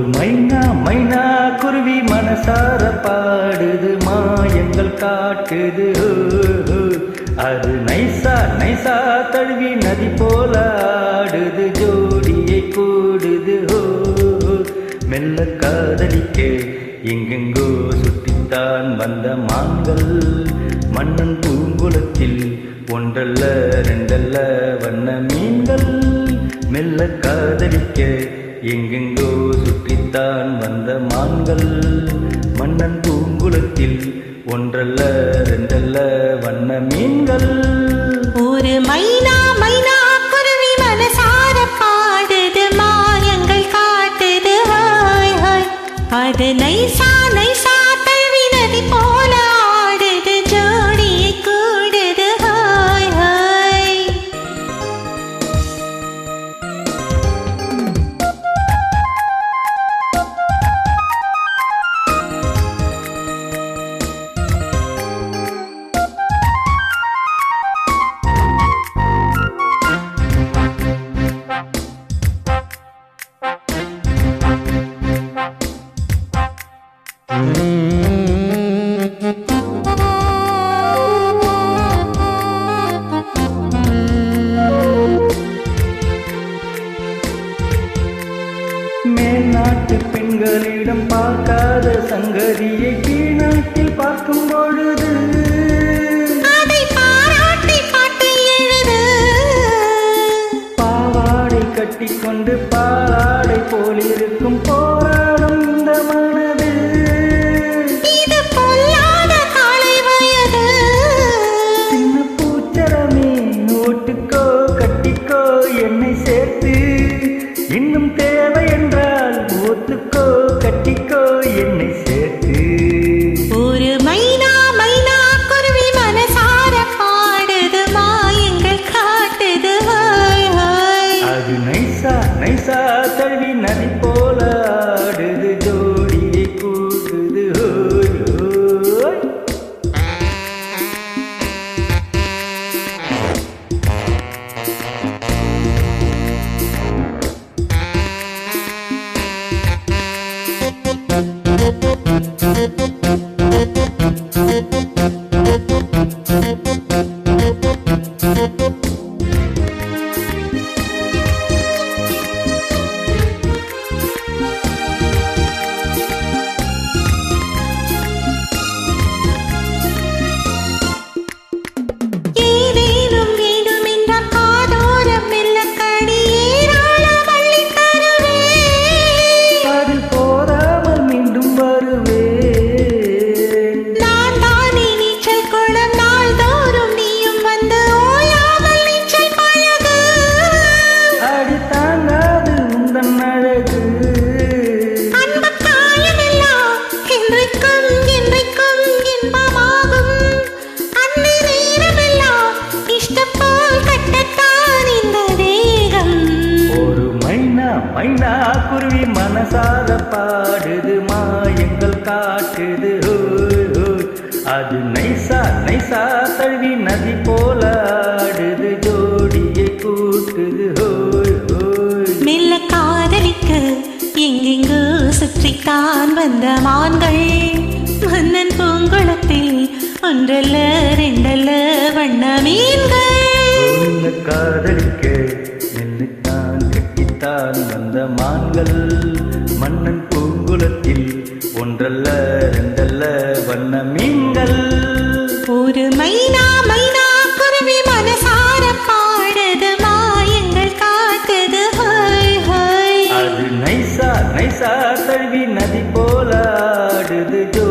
ஒரு மைனா மைனா குருவி மனசார பாடுது மாயங்கள் காட்டுது. அது நைசா நைசா தழுவி நதி போல ஆடுது ஜோடியை கூடுது. மெல்ல காதலிக்க எங்கெங்கோ சுற்றித்தான் வந்த மான்கள். மன்னன் பூங்குளத்தில் ஒன்றல்ல ரெண்டல்ல வண்ண மீன்கள். மெல்ல காதலிக்க எங்கெங்கோ சுற்றித்தான் வந்த மான்கள். மன்னன் பூங்குளத்தில் ஒன்றல்ல ரெண்டல்ல வண்ண மீன்கள். ஒரு மைனா மைனா நாட்டு பெண்களிடம் பார்க்காத சங்கதியை கீழ்நாட்டில் பார்க்கும் பொழுது கல்வி நதி போல ஆடுது. மைனா குருவி மனசார பாடுது மாயங்கள் காட்டுது. அது நைசா நைசா தழுவி நதி போல ஆடுது ஜோடியை கூட்டுது. ஹோய் ஹோய் மெல்ல காதலிக்க எங்கெங்கோ சுற்றித்தான் வந்த மான்கள். மன்னன் பூங்குளத்தில் ஒன்றல்ல ரெண்டல்ல வண்ண மீன்கள். காதலிக்க நின்னுத்தான் கட்டித்தான் வந்த மான்கள் மன்னன் பூங்குலத்தில் ஒன்றல்ல ரெண்டல்ல வண்ண மீன்கள். ஒரு மைனா மைனா குருவி மனசார பாடுது மாயங்கள் காட்டுது அது நைசா நைசா தழுவி நதி போலாடுது ஜோ.